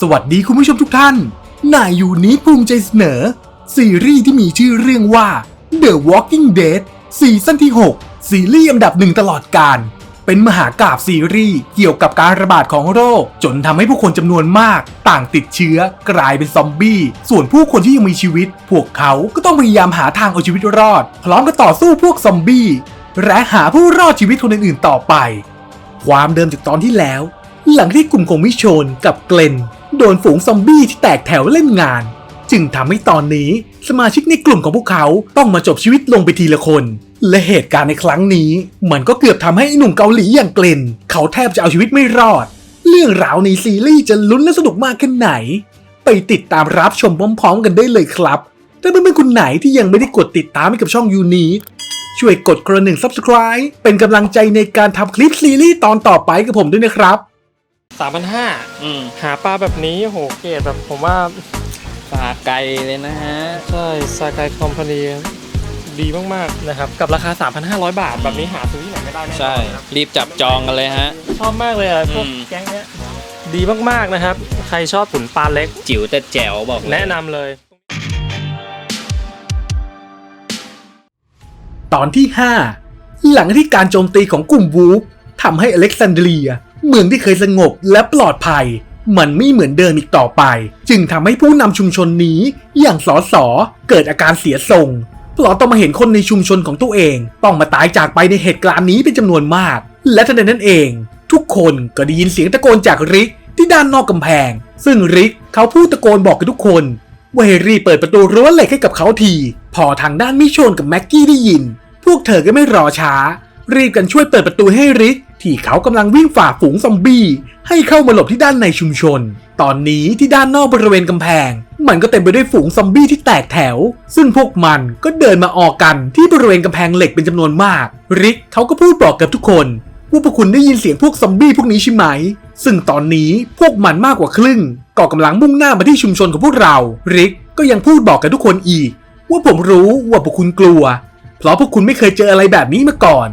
สวัสดีคุณผู้ชมทุกท่านนายอยู่นี้ภูมิใจเสนอ ซีรีส์ที่มีชื่อเรื่องว่า The Walking Dead ซีซั่นที่ 6 ซีรีส์อันดับหนึ่งตลอดกาลเป็นมหากาบซีรีส์เกี่ยวกับการระบาดของโรค จนทำให้ผู้คนจำนวนมาก ต่างติดเชื้อกลายเป็นซอมบี้ ส่วนผู้คนที่ยังมีชีวิต พวกเขาก็ต้องพยายามหาทางเอาชีวิตรอด พร้อมกับต่อสู้พวกซอมบี้และหาผู้รอดชีวิตคนอื่นๆต่อไป ความเดิมจากตอนที่แล้ว หลังที่กลุ่มของมิชนกับเกลน โดนฝูงซอมบี้ที่แตกแถวเล่นงาน จึงทำให้ตอนนี้สมาชิกในกลุ่มของพวกเขาต้องมาจบชีวิตลงไปทีละคน และเหตุการณ์ในครั้งนี้ มันก็เกือบทำให้หนุ่มเกาหลีอย่างเกลนเขาแทบจะเอาชีวิตไม่รอด เรื่องราวในซีรีส์จะลุ้นและสนุกมากแค่ไหน ไปติดตามรับชมพร้อม ๆ กันได้เลยครับถ้าเพื่อนๆคนไหนที่ยังไม่ได้กดติดตามให้กับช่องยูนีช่วยกดกระหนึ่ง subscribe เป็นกำลังใจในการทำคลิปซีรีส์ตอนต่อไปกับผมด้วยนะครับ สามพันห้าอืมหาปลาแบบนี้โอ้โหเกรดแบบผมว่าปลาไกลเลยนะฮะ ใช่ซากายคอมพานีดีมากๆนะครับ กับราคา 3,500 บาท แบบนี้หาซื้อที่ไหนไม่ได้แน่นอนใช่ นะครับรีบจับจองกันเลยฮะ ชอบมากเลยอะพวกอืม แก๊งเนี้ยดีมากๆนะครับ ใครชอบขุนปลาเล็ก จิ๋วแต่แจ๋วบอกเลย แนะนำเลย ตอนที่ 5 หลังที่การโจมตีของกลุ่มวูฟทำให้อเล็กซานเดรีย เมืองที่เคยสงบและปลอดภัย มันไม่เหมือนเดิมอีกต่อไป จึงทำให้ผู้นำชุมชนนี้อย่างสอสอเกิดอาการเสียทรงเพราะต้องมาเห็นคนในชุมชนของตัวเอง ต้องมาตายจากไปในเหตุการณ์นี้เป็นจำนวนมาก และทันใดนั้นเอง ทุกคนก็ได้ยินเสียงตะโกนจากริกที่ด้านนอกกำแพง ซึ่งริกเขาพูดตะโกนบอกกับทุกคนว่าใหรีบเปิดประตูรั้วเหล็กให้กับเขาที พอทางด้านมิโชนกับแม็กกี้ได้ยิน พวกเธอก็ไม่รอช้า รีบกันช่วยเปิดประตูให้ริก ที่เขากำลังวิ่งฝ่าฝูงซอมบี้ให้เข้ามาหลบที่ด้านในชุมชน ตอนนี้ที่ด้านนอกบริเวณกำแพง มันก็เต็มไปด้วยฝูงซอมบี้ที่แตกแถว ซึ่งพวกมันก็เดินมาออกกันที่บริเวณกำแพงเหล็กเป็นจำนวนมาก ริกเขาก็พูดบอกกับทุกคนว่าพวกคุณได้ยินเสียงพวกซอมบี้พวกนี้ใช่ไหม ซึ่งตอนนี้พวกมันมากกว่าครึ่งก็กำลังมุ่งหน้ามาที่ชุมชนของพวกเรา ริกก็ยังพูดบอกกับทุกคนอีก ว่าผมรู้ว่าพวกคุณกลัว เพราะพวกคุณไม่เคยเจออะไรแบบนี้มาก่อน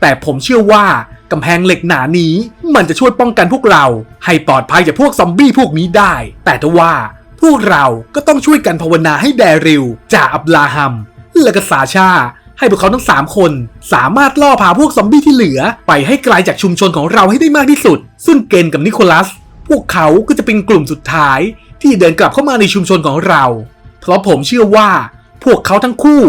แต่ผมเชื่อว่า กำแพงเหล็กหนานี้ มันจะช่วยป้องกันพวกเรา ให้ปลอดภัยจากพวกซอมบี้พวกนี้ได้ แต่ถ้าว่าพวกเราก็ต้องช่วยกันภาวนาให้แดริลจ่าอับราฮัม และก็ซาชา ให้พวกเขาทั้ง 3 คน สามารถล่อพาพวกซอมบี้ที่เหลือ ไปให้ไกลจากชุมชนของเราให้ได้มากที่สุด ซึ่งเกนกับนิโคลัส พวกเขาก็จะเป็นกลุ่มสุดท้าย ที่เดินกลับเข้ามาในชุมชนของเรา เพราะผมเชื่อว่า พวกเขาทั้งคู่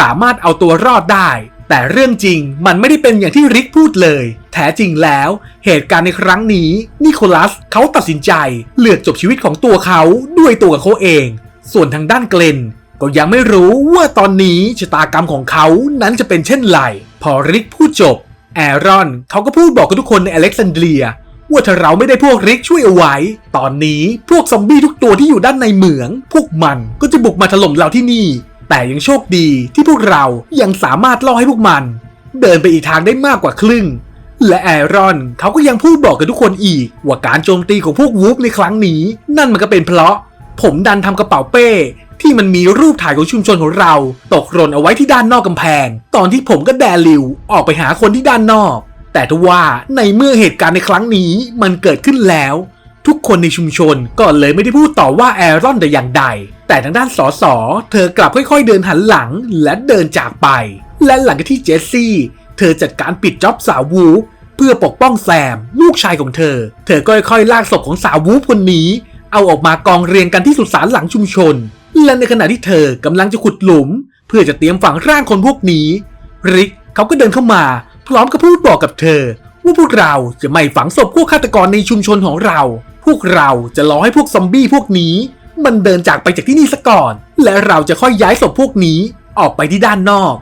สามารถเอาตัวรอดได้ แต่เรื่องจริงมันไม่ได้เป็นอย่างที่ริกพูดเลย แท้จริงแล้ว เหตุการณ์ในครั้งนี้นิโคลัสเขาตัดสินใจเลือกจบชีวิตของตัวเขาด้วยตัวเขาเอง ส่วนทางด้านเกลนก็ยังไม่รู้ว่าตอนนี้ชะตากรรมของเขานั้นจะเป็นเช่นไรพอริกพูดจบแอรอนเขาก็พูดบอกกับทุกคนในอเล็กซานเดรียว่าถ้าเราไม่ได้พวกริกช่วยเอาไว้ ตอนนี้พวกซอมบี้ทุกตัวที่อยู่ด้านในเหมือง พวกมันก็จะบุกมาถล่มเราที่นี่ แต่ยังโชคดีที่พวกเรายังสามารถล่อให้พวกมัน เดินไปอีกทางได้มากกว่าครึ่ง และแอรอนเขาก็ยังพูดบอกกับทุกคนอีก ว่าการโจมตีของพวกวูฟในครั้งนี้ นั่นมันก็เป็นเพราะ ผมดันทำกระเป๋าเป้ ที่มันมีรูปถ่ายของชุมชนของเรา ตกหล่นเอาไว้ที่ด้านนอกกำแพง ตอนที่ผมก็แดริวออกไปหาคนที่ด้านนอก แต่ทว่าในเมื่อเหตุการณ์ในครั้งนี้มันเกิดขึ้นแล้ว ทุกคนในชุมชนก็เลยไม่ได้พูดต่อว่าแอรอนแต่อย่างใด แต่ทางด้านสอสอเธอกลับค่อย ๆ เดินหันหลังและเดินจากไป และหลังจากที่เจสซี่ เธอจัดการปิดจ็อบสาววูฟเพื่อปกป้องแซม ลูกชายของเธอ เธอก็ค่อยๆลากศพของสาววูฟคนนี้ เอาออกมากองเรียงกันที่สุสานหลังชุมชน และในขณะที่เธอกำลังจะขุดหลุม เพื่อจะเตรียมฝังร่างคนพวกนี้ ริกเขาก็เดินเข้ามา พร้อมกับพูดบอกกับเธอว่าพวกเราจะไม่ฝังศพพวกฆาตกรในชุมชนของเรา พวกเราจะรอให้พวกซอมบี้พวกนี้ มันเดินจากไปจากที่นี่ซะก่อน และเราจะค่อยย้ายศพพวกนี้ออกไปที่ด้านนอก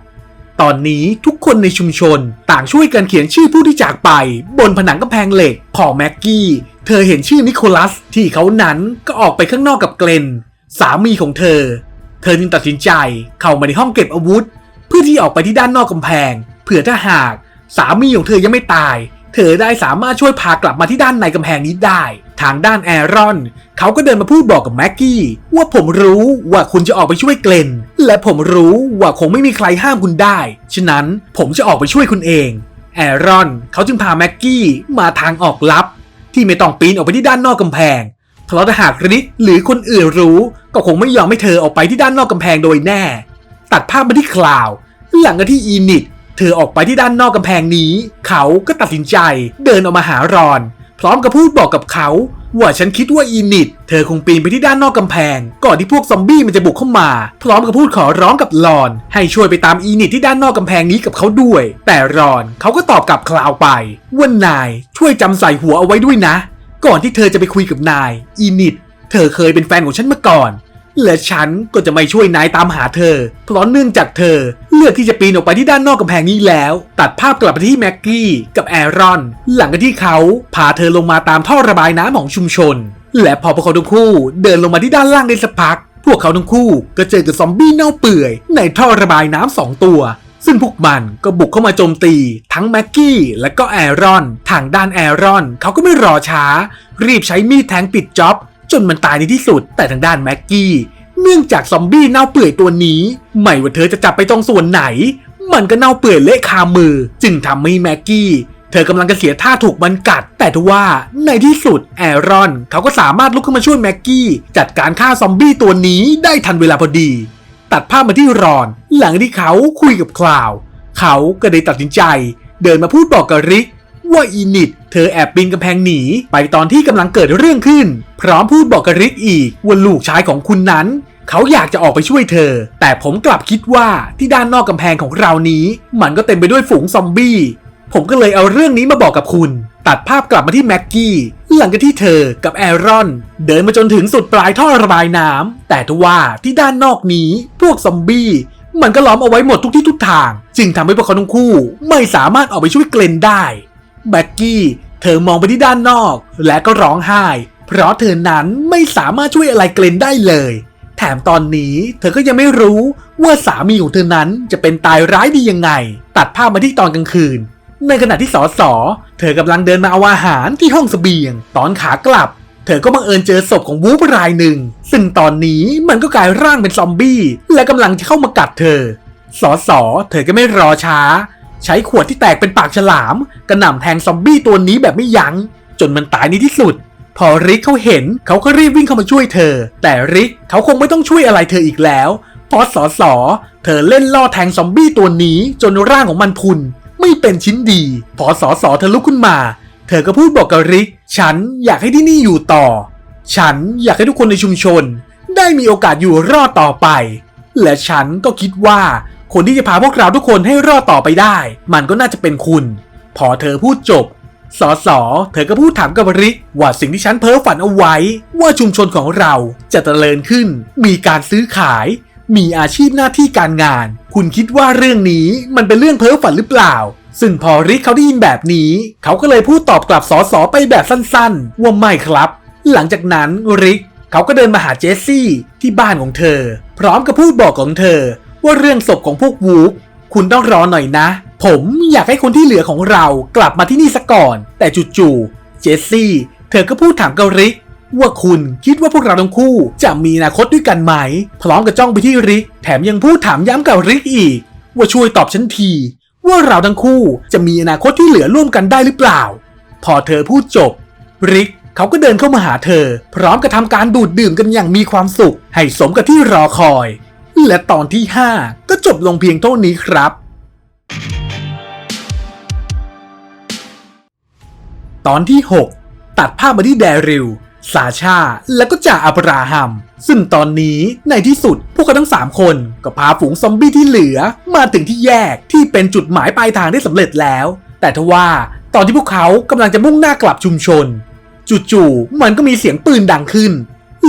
ตอนนี้ทุกคนในชุมชนต่างช่วยกันเขียนชื่อผู้ที่จากไป บนผนังกำแพงเหล็กพอแม็กกี้ เธอเห็นชื่อนิโคลัสที่เขานั้นก็ออกไปข้างนอกกับเกลนสามีของเธอ เธอจึงตัดสินใจเข้ามาในห้องเก็บอาวุธ เพื่อที่ออกไปที่ด้านนอกกำแพงเผื่อถ้าหาก สามีของเธอยังไม่ตาย เธอได้สามารถช่วยพากลับมาที่ด้านในกำแพงนี้ได้ ทางด้านแอรอน เขาก็เดินมาพูดบอกกับแม็กกี้ว่าผมรู้ว่าคุณจะออกไปช่วยเกลนและผมรู้ว่าคงไม่มีใครห้ามคุณได้ ฉะนั้นผมจะออกไปช่วยคุณเอง แอรอนเขาจึงพาแม็กกี้มาทางออกลับ ที่ไม่ต้องปีนออกไปที่ด้านนอกกำแพง เพราะถ้าหากริกหรือคนอื่นรู้ ก็คงไม่ยอมให้เธอออกไปที่ด้านนอกกำแพงโดยแน่ ตัดภาพมาที่คลาว หลังจากที่อีนิดเธอออกไปที่ด้านนอกกำแพงนี้ เขาก็ตัดสินใจเดินออกมาหารอน พร้อมกับพูดบอกกับเขาว่าฉันคิดว่าอีนิดเธอคงปีนไปที่ด้านนอกกำแพง ก่อนที่พวกซอมบี้มันจะบุกเข้ามา พร้อมกับพูดขอร้องกับรอน ให้ช่วยไปตามอีนิดที่ด้านนอกกำแพงนี้กับเขาด้วย แต่รอนเขาก็ตอบกลับคลาวไปว่านายช่วยจำใส่หัวเอาไว้ด้วยนะ ก่อนที่เธอจะไปคุยกับนาย อีนิดเธอเคยเป็นแฟนของฉันมาก่อน และฉันก็จะไม่ช่วยนายตามหาเธอ เพราะเนื่องจากเธอ เลือกที่จะปีนออกไปที่ด้านนอกกำแพงนี้แล้ว ตัดภาพกลับไปที่แม็กกี้กับแอรอน หลังจากที่เขาพาเธอลงมาตามท่อระบายน้ำของชุมชน และพอพวกเขาทั้งคู่เดินลงมาที่ด้านล่างได้สักพัก พวกเขาทั้งคู่ก็เจอกับซอมบี้เน่าเปื่อย ในท่อระบายน้ำสองตัว ซึ่งพวกมันก็บุกเข้ามาโจมตี ทั้งแม็กกี้และก็แอรอน ทางด้านแอรอนเขาก็ไม่รอช้า รีบใช้มีดแทงปิดจ็อบ จนมันตายในที่สุด แต่ทางด้านแม็กกี้ เนื่องจากซอมบี้เน่าเปื่อยตัวนี้ ไม่ว่าเธอจะจับไปตรงส่วนไหน มันก็เน่าเปื่อยเละคามือ จึงทำให้แม็กกี้ เธอกำลังจะเสียท่าถูกมันกัด แต่ทว่าในที่สุดแอรอน เขาก็สามารถลุกขึ้นมาช่วยแม็กกี้จัดการฆ่าซอมบี้ตัวนี้ได้ทันเวลาพอดี ตัดภาพมาที่รอน หลังที่เขาคุยกับคลาว เขาก็ได้ตัดสินใจ เดินมาพูดบอกกับริก ว่าอีนิดเธอแอบปีนกำแพงหนี ไปตอนที่กำลังเกิดเรื่องขึ้น พร้อมพูดบอกกริกอีกว่าลูกชายของคุณนั้น เขาอยากจะออกไปช่วยเธอ แต่ผมกลับคิดว่าที่ด้านนอกกำแพงของเรานี้ มันก็เต็มไปด้วยฝูงซอมบี้ ผมก็เลยเอาเรื่องนี้มาบอกกับคุณ ตัดภาพกลับมาที่แม็กกี้หลังจากที่เธอกับแอรอน เดินมาจนถึงสุดปลายท่อระบายน้ำแต่ทว่าที่ด้านนอกนี้พวกซอมบี้มันก็ล้อมเอาไว้หมดทุกที่ทุกทาง จึงทำให้พวกเขาทั้งคู่ ไม่สามารถออกไปช่วยเกลนได้ แบ็กกี้ เธอมองไปที่ด้านนอก และก็ร้องไห้ เพราะเธอนั้นไม่สามารถช่วยอะไรเกลนได้เลย แถมตอนนี้เธอก็ยังไม่รู้ว่าสามีของเธอนั้นจะเป็นตายร้ายดียังไง ตัดภาพมาที่ตอนกลางคืน ในขณะที่สอสอเธอกำลังเดินมาเอาอาหารที่ห้องเสบียง ตอนขากลับ เธอก็บังเอิญเจอศพของวูฟรายหนึ่ง ซึ่งตอนนี้มันก็กลายร่างเป็นซอมบี้ และกำลังจะเข้ามากัดเธอสอสอเธอก็ไม่รอช้า ใช้ขวดที่แตกเป็นปากฉลาม กระหน่ำแทงซอมบี้ตัวนี้แบบไม่ยัง้ง จนมันตายในที่สุด พอริกเขาเห็นเขาก็รีบวิ่งเข้ามาช่วยเธอ แต่ริกเขาคงไม่ต้องช่วยอะไรเธออีกแล้วเพราะสอสอเธอเล่นล่อแทงซอมบี้ตัวนี้จนร่างของมันพุน ไม่เป็นชิ้นดี พอสอสอเธอลุกขึ้นมา เธอก็พูดบอกกับริก ฉันอยากให้ที่นี่อยู่ต่อ ฉันอยากให้ทุกคนในชุมชน ได้มีโอกาสอยู่รอดต่อไป และฉันก็คิดว่า คนที่จะพาพวกเราทุกคนให้รอดต่อไปได้ มันก็น่าจะเป็นคุณ พอเธอพูดจบสอสอเธอก็พูดถามกับริกว่าสิ่งที่ฉันเพ้อฝันเอาไว้ ว่าชุมชนของเราจะเจริญขึ้น มีการซื้อขาย มีอาชีพหน้าที่การงาน คุณคิดว่าเรื่องนี้มันเป็นเรื่องเพ้อฝันหรือเปล่า ซึ่งพอริกเขาได้ยินแบบนี้ เขาก็เลยพูดตอบกลับสอสอไปแบบสั้นๆ ว่าไม่ครับ หลังจากนั้นริกเขาก็เดินมาหาเจสซี่ที่บ้านของเธอ พร้อมกับพูดบอกของเธอ ว่าเรื่องศพของพวกวูฟคุณต้องรอหน่อยนะ ผมอยากให้คนที่เหลือของเรากลับมาที่นี่ซะก่อน แต่จู่ๆเจสซี่ เธอก็พูดถามกับริกว่าคุณคิดว่าพวกเราทั้งคู่จะมีอนาคตด้วยกันไหม พร้อมกับจ้องไปที่ริก แถมยังพูดถามย้ำกับริกอีก ว่าช่วยตอบฉันที ว่าเราทั้งคู่จะมีอนาคตที่เหลือร่วมกันได้หรือเปล่า พอเธอพูดจบ ริกเขาก็เดินเข้ามาหาเธอ พร้อมกับทำการดูดดื่มกันอย่างมีความสุข ให้สมกับที่รอคอย และตอนที่ 5 ก็จบลงเพียงเท่านี้ครับ ตอนที่ 6 ตัดภาพมาที่แดริลซาชา และก็จ่าอับราฮัม ซึ่งตอนนี้ในที่สุดพวกเขาทั้ง 3 คนก็พาฝูงซอมบี้ที่เหลือ มาถึงที่แยกที่เป็นจุดหมายปลายทางได้สำเร็จแล้ว แต่ทว่าตอนที่พวกเขากำลังจะมุ่งหน้ากลับชุมชน จู่ๆมันก็มีเสียงปืนดังขึ้น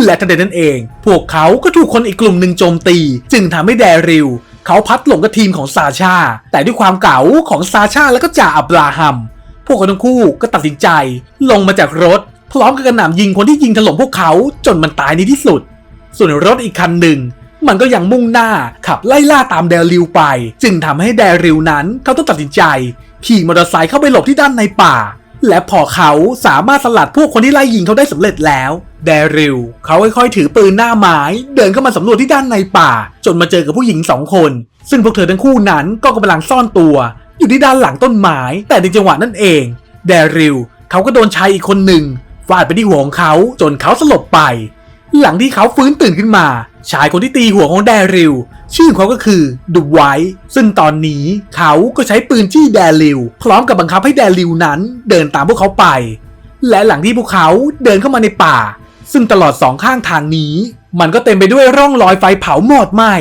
และทันใดนั้นเอง พวกเขาก็ถูกคนอีกกลุ่มหนึ่งโจมตี จึงทำให้แดริลเขาพัดหลงกับทีมของซาชา แต่ด้วยความเก๋าของซาชาและก็จ่าอับราฮัม พวกเขาทั้งคู่ก็ตัดสินใจ ลงมาจากรถ พร้อมกับกระหน่ำยิงคนที่ยิงถล่มพวกเขาจนมันตายในที่สุด ส่วนรถอีกคันหนึ่ง มันก็ยังมุ่งหน้าขับไล่ล่าตามแดริลไป จึงทำให้แดริลนั้นเขาต้องตัดสินใจ ขี่มอเตอร์ไซค์เข้าไปหลบที่ด้านในป่า และพอเขาสามารถสลัดพวกคนที่ไล่ยิงเขาได้สำเร็จแล้ว แดริลเขาค่อยๆถือปืนหน้าไม้เดินเข้ามาสำรวจที่ด้านในป่า จนมาเจอกับผู้หญิงสองคน ซึ่งพวกเธอทั้งคู่นั้นก็กำลังซ่อนตัว อยู่ที่ด้านหลังต้นไม้แต่ในจังหวะนั้นเอง แดริลเขาก็โดนชายอีกคนหนึ่งฟาดไปที่หัวของเขาจนเขาสลบไป หลังที่เขาฟื้นตื่นขึ้นมา ชายคนที่ตีหัวของแดริลชื่อเขาก็คือดูไวท์ซึ่งตอนนี้เขาก็ใช้ปืนจี้แดริลพร้อมกับบังคับให้แดริลนั้นเดินตามพวกเขาไป และหลังที่พวกเขาเดินเข้ามาในป่า ซึ่งตลอดสองข้างทางนี้ มันก็เต็มไปด้วยร่องรอยไฟเผาหมอดไหม้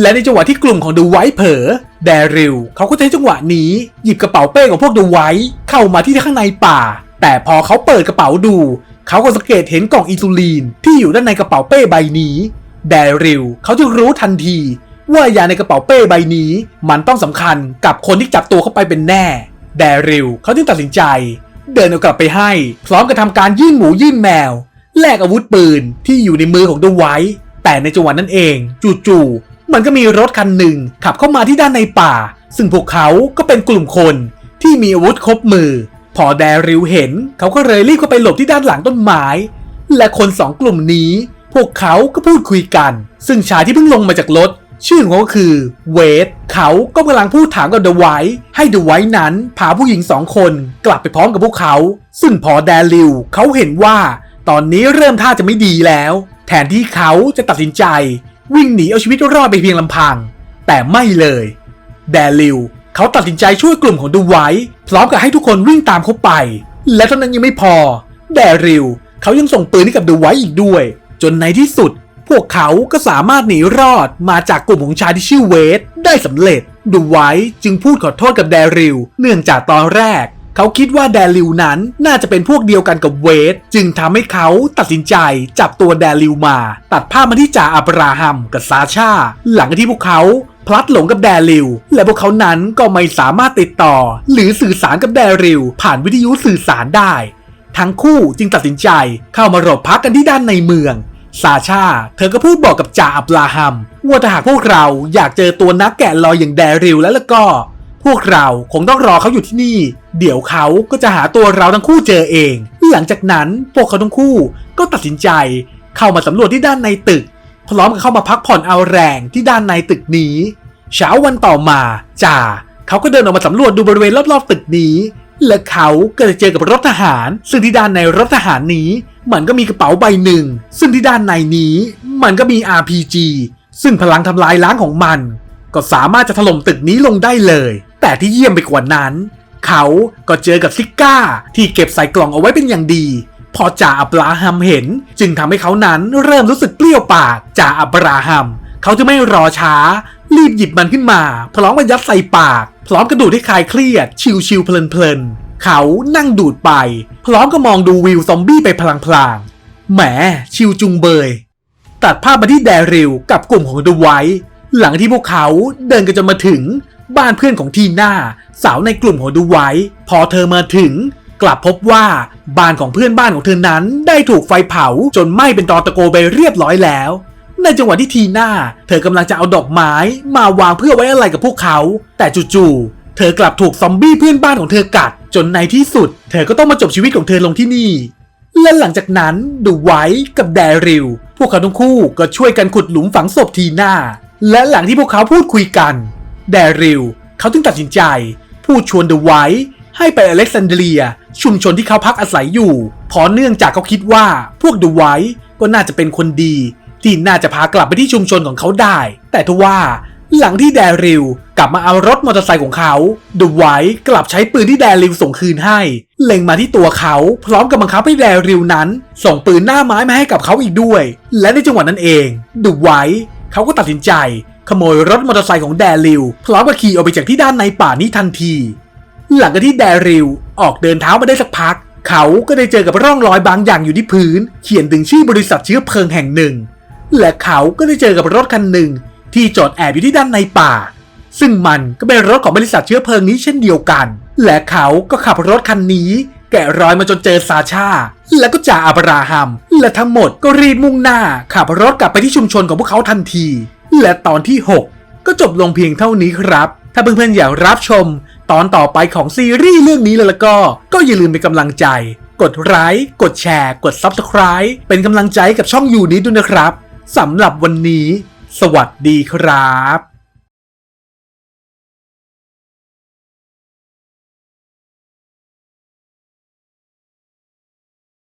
และในจังหวะที่กลุ่มของดูไวท์เผลอแดริลเขาก็ใช้จังหวะนี้หยิบกระเป๋าเป้ของพวกดูไวท์เข้ามาที่ข้างในป่า แต่พอเขาเปิดกระเป๋าดู เขาก็สังเกตเห็นกล่องอินซูลินที่อยู่ด้านในกระเป๋าเป้ใบนี้แดริลเขาจึงรู้ทันที ว่ายาในกระเป๋าเป้ใบนี้ มันต้องสำคัญกับคนที่จับตัวเข้าไปเป็นแน่แดริลเขาจึงตัดสินใจ เดินเอากลับไปให้ พร้อมกับทำการยื่นหมูยื่นแมว แลกอาวุธปืนที่อยู่ในมือของเดูไว้แต่ในจังหวะนั้นเองจู่ๆมันก็มีรถคันหนึ่งขับเข้ามาที่ด้านในป่า ซึ่งพวกเขาก็เป็นกลุ่มคนที่มีอาวุธครบมือ พอแดริลเห็นเขาก็เลยรีบเข้าไปหลบที่ด้านหลังต้นไม้ และคนสองกลุ่มนี้ พวกเขาก็พูดคุยกัน ซึ่งชายที่เพิ่งลงมาจากรถชื่อของเขาคือเวทเขาก็กำลังพูดถามกับเดอะไวท์ให้เดอะไวท์นั้นพาผู้หญิงสองคนกลับไปพร้อมกับพวกเขา ซึ่งพอแดริลเขาเห็นว่า ตอนนี้เริ่มท่าจะไม่ดีแล้ว แทนที่เขาจะตัดสินใจ วิ่งหนีเอาชีวิตรอดไปเพียงลำพัง แต่ไม่เลยแดริลเขาตัดสินใจช่วยกลุ่มของดูไว้พร้อมกับให้ทุกคนวิ่งตามเขาไป และเท่านั้นยังไม่พอ แดริลเขายังส่งปืนให้กับดูไว้อีกด้วย จนในที่สุด พวกเขาก็สามารถหนีรอดมาจากกลุ่มของชายที่ชื่อเวทได้สำเร็จดูไว้จึงพูดขอโทษกับแดริลเนื่องจากตอนแรก เขาคิดว่าแดริลนั้นน่าจะเป็นพวกเดียวกันกับเวท จึงทำให้เขาตัดสินใจจับตัวแดริลมา ตัดภาพมาที่จ่าอับราฮัมกับซาชา หลังจากที่พวกเขาพลัดหลงกับแดริลและพวกเขานั้นก็ไม่สามารถติดต่อ หรือสื่อสารกับแดริลผ่านวิทยุสื่อสารได้ ทั้งคู่จึงตัดสินใจเข้ามาหลบพักกันที่ด้านในเมืองซาชา เธอก็พูดบอกกับจ่าอับราฮัม ว่าถ้าหากพวกเราอยากเจอตัวนักแกะลอยอย่างแดริลแล้วล้วก็ พวกเราคงต้องรอเขาอยู่ที่นี่ เดี๋ยวเขาก็จะหาตัวเราทั้งคู่เจอเอง หลังจากนั้นพวกเขาทั้งคู่ก็ตัดสินใจ เข้ามาสำรวจที่ด้านในตึก พร้อมกับเข้ามาพักผ่อนเอาแรงที่ด้านในตึกนี้ เช้าวันต่อมาจ่าเขาก็เดินออกมาสำรวจดูบริเวณรอบๆตึกนี้ และเขาก็ได้เจอกับรถทหาร ซึ่งที่ด้านในรถทหารนี้ มันก็มีกระเป๋าใบหนึ่ง ซึ่งที่ด้านในนี้ มันก็มี RPG ซึ่งพลังทำลายล้างของมัน ก็สามารถจะถล่มตึกนี้ลงได้เลย แต่ที่เยี่ยมไปกว่านั้น เขาก็เจอกับซิก้า ที่เก็บใส่กล่องเอาไว้เป็นอย่างดี พอจ่าอับราฮัมเห็น จึงทำให้เขานั้นเริ่มรู้สึกเปรี้ยวปากจ่าอับราฮัมเขาจะไม่รอช้า รีบหยิบมันขึ้นมา พร้อมกับยัดใส่ปาก พร้อมกระดูดให้คลายเครียด ชิวๆเพลินๆเขานั่งดูดไป พร้อมกับมองดูวิวซอมบี้ไปพลางๆแหมชิวจุงเบยตัดภาพมาที่แดริลกับกลุ่มของดูไว้หลังที่พวกเขาเดินกันจนมาถึง บ้านเพื่อนของทีน่าสาวในกลุ่มของดูไว้ พอเธอมาถึง กลับพบว่าบ้านของเพื่อนบ้านของเธอนั้นได้ถูกไฟเผาจนไหม้เป็นตอตะโกไปเรียบร้อยแล้ว ในจังหวะที่ทีน่าเธอกำลังจะเอาดอกไม้ มาวางเพื่อไว้อะไรกับพวกเขา แต่จู่ๆเธอกลับถูกซอมบี้เพื่อนบ้านของเธอกัด จนในที่สุด เธอก็ต้องมาจบชีวิตของเธอลงที่นี่และหลังจากนั้นดูไว้กับแดริล พวกเขาทั้งคู่ก็ช่วยกันขุดหลุมฝังศพทีน่าและหลังที่พวกเขาพูดคุยกัน แดริลเขาจึงตัดสินใจ พูดชวนเดูไว้ให้ไปอเล็กซานเดรีย ชุมชนที่เขาพักอาศัยอยู่เพราะเนื่องจากเขาคิดว่าพวกเดูไว้ก็น่าจะเป็นคนดี ที่น่าจะพากลับไปที่ชุมชนของเขาได้ แต่ทว่าหลังที่แดริลกลับมาเอารถมอเตอร์ไซค์ของเขาเดูไว้กลับใช้ปืนที่แดริลส่งคืนให้ เล็งมาที่ตัวเขาพร้อมกับบังคับให้แดริลนั้น ส่งปืนหน้าไม้มาให้กับเขาอีกด้วย และในจังหวะนั้นเองเดูไว้เขาก็ตัดสินใจ ขโมยรถมอเตอร์ไซค์ของแดริลพร้อมกับขี่ออกไปจากที่ด้านในป่านี้ทันที หลังจากที่แดริลออกเดินเท้ามาได้สักพัก เขาก็ได้เจอกับร่องรอยบางอย่างอยู่ที่พื้น เขียนถึงชื่อบริษัทเชื้อเพลิงแห่งหนึ่ง และเขาก็ได้เจอกับรถคันหนึ่ง ที่จอดแอบอยู่ที่ด้านในป่า ซึ่งมันก็เป็นรถของบริษัทเชื้อเพลิงนี้เช่นเดียวกัน และเขาก็ขับรถคันนี้ แกะรอยมาจนเจอซาชาและก็จ่าอับราฮัม และทั้งหมดก็รีบมุ่งหน้าขับรถกลับไปที่ชุมชนของพวกเขาทันที และตอนที่ 6 ก็จบลงเพียงเท่านี้ครับ ถ้าเพื่อนๆอยากรับชม ตอนต่อไปของซีรีส์เรื่องนี้เลยแล้วก็ ก็อย่าลืมเป็นกำลังใจ กดไลค์กดแชร์ กด Subscribe เป็นกำลังใจกับช่องอยู่นี้ด้วยนะครับสำหรับวันนี้ สวัสดีครับ